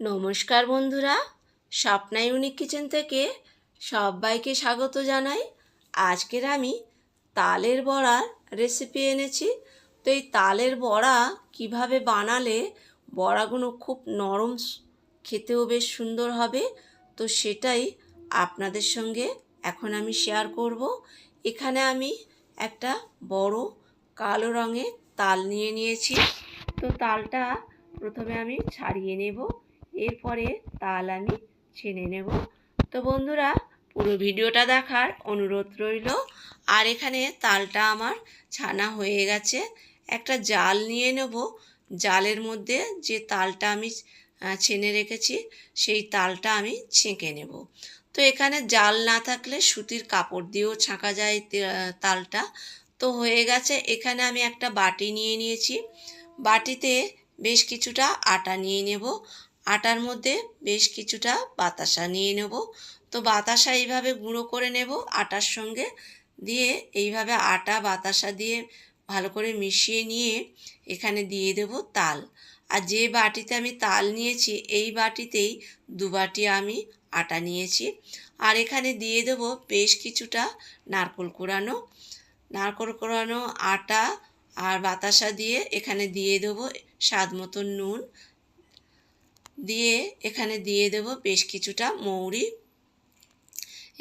নমস্কার বন্ধুরা, Swapna unique kitchen থেকে সবাইকে স্বাগত জানাই। আজকের আমি তালের বড়ার রেসিপি এনেছি। তো এই তালের বড়া কীভাবে বানালে বড়াগুলো খুব নরম খেতেও বেশ সুন্দর হবে, তো সেটাই আপনাদের সঙ্গে এখন আমি শেয়ার করব। এখানে আমি একটা বড় কালো রঙের তাল নিয়ে নিয়েছি। তো তালটা প্রথমে আমি ছাড়িয়ে নেব। এরপরে তাল আমি ছেনে নেব। তো বন্ধুরা, পুরো ভিডিওটা দেখার অনুরোধ রইল। আর এখানে তালটা আমার ছানা হয়ে গেছে। একটা জাল নিয়ে নেব। জালের মধ্যে যে তালটা আমি ছেনে রেখেছি, সেই তালটা আমি ছেঁকে নেব। তো এখানে জাল না থাকলে সুতির কাপড় দিয়েও ছাঁকা যায় তালটা। তো হয়ে গেছে, এখানে আমি একটা বাটি নিয়ে নিয়েছি। বাটিতে বেশ কিছুটা আটা নিয়ে নেব। আটার মধ্যে বেশ কিছুটা বাতাসা নিয়ে নেব। তো বাতাসা এইভাবে গুঁড়ো করে নেব আটার সঙ্গে। দিয়ে এইভাবে আটা, বাতাসা দিয়ে ভালো করে মিশিয়ে নিয়ে এখানে দিয়ে দেব তাল। আর যে বাটিতে আমি তাল নিয়েছি, এই বাটিতেই দু বাটি আমি আটা নিয়েছি। আর এখানে দিয়ে দেব বেশ কিছুটা নারকোল কোড়ানো নারকোল কোড়ানো আটা আর বাতাসা দিয়ে এখানে দিয়ে দেবো স্বাদ মতো নুন। দিয়ে এখানে দিয়ে দেব বেশ কিছুটা মৌরি।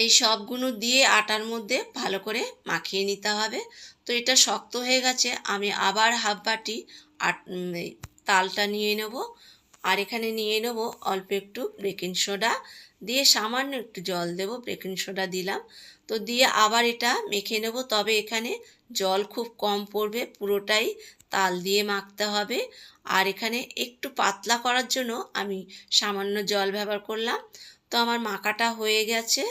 এই সবগুলো দিয়ে আটার মধ্যে ভালো করে মাখিয়ে নিতে হবে। তো এটা শক্ত হয়ে গেছে, আমি আবার হাফ বাটি তালটা নিয়ে নেব। আর এখানে নিয়ে নেব অল্প একটু বেকিং সোডা। দিয়ে সামান্য একটু জল দেব বেকিং সোডা দিলাম। তো দিয়ে আবার এটা মেখে নেব, তবে এখানে জল খুব কম পড়বে, পুরোটাই তাল দিয়ে মাখতে হবে। আর এখানে একটু পাতলা করার জন্য আমি সামান্য জল ব্যবহার করলাম। তো আমার মাখাটা হয়ে গেছে।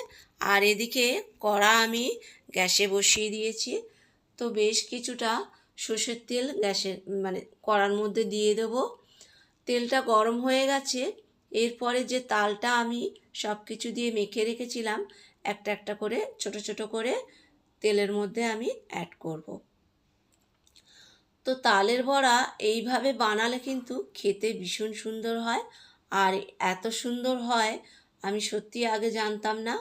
আর এদিকে কড়া আমি গ্যাসে বসিয়ে দিয়েছি। তো বেশ কিছুটা সর্ষের তেল গ্যাসের মানে কড়ার মধ্যে দিয়ে দেবো। তেলটা গরম হয়ে গেছে। এরপরে যে তালটা আমি সব কিছু দিয়ে মেখে রেখেছিলাম, একটা একটা করে, ছোট ছোট করে তেলের মধ্যে আমি অ্যাড করব। তো তালের বড়া এইভাবে বানালে কিন্তু খেতে ভীষণ সুন্দর হয় আর এত সুন্দর হয় আমি সত্যি আগে জানতাম না।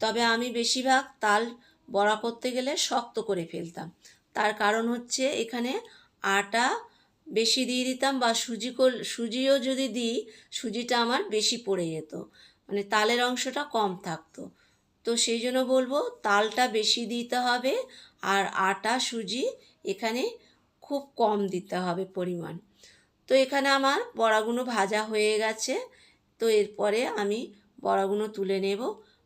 তবে আমি বেশিরভাগ তাল বড়া করতে গেলে শক্ত করে ফেলতাম। তার কারণ হচ্ছে এখানে আটা বেশি দিয়ে দিতাম বা সুজি কর, সুজিও যদি দিই, সুজিটা আমার বেশি পড়ে যেত। মানে তালের অংশটা কম থাকতো। তো সেই জন্য বলব, তালটা বেশি দিতে হবে আর আটা, সুজি এখানে খুব কম দিতে হবে পরিমাণ। তো এখানে আমার বড়াগুলো ভাজা হয়ে গেছে। তো এরপরে আমি বড়াগুলো তুলে নেব।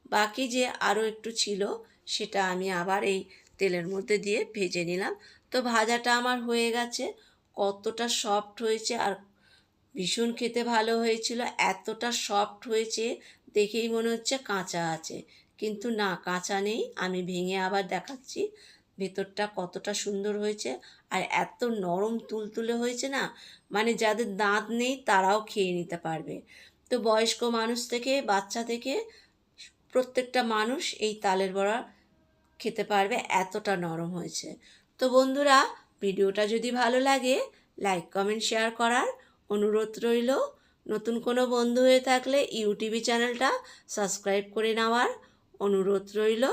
বাকি যে আরও একটু ছিল, সেটা আমি আবার এই তেলের মধ্যে দিয়ে ভেজে নিলাম। তো ভাজাটা আমার হয়ে গেছে। কতটা সফট হয়েছে আর ভীষণ খেতে ভালো হয়েছিল, এতটা সফট হয়েছে দেখেই মনে হচ্ছে কাঁচা আছে। কিন্তু না, কাঁচা নেই, আমি ভেঙে আবার দেখাচ্ছি। ভেতরটা কতটা সুন্দর হয়েছে আর এত নরম তুলতুলে হয়েছে না মানে যাদের দাঁত নেই তারাও খেয়ে নিতে পারবে। তো বয়স্ক মানুষ থেকে, বাচ্চা থেকে প্রত্যেকটা মানুষ এই তালের বড়া খেতে পারবে, এতটা নরম হয়েছে। তো বন্ধুরা ভিডিওটা যদি ভালো লাগে লাইক কমেন্ট শেয়ার করার অনুরোধ রইল। নতুন কোনো বন্ধু হয়ে থাকলে ইউটিউব চ্যানেলটা সাবস্ক্রাইব করে নেওয়ার অনুরোধ রইল।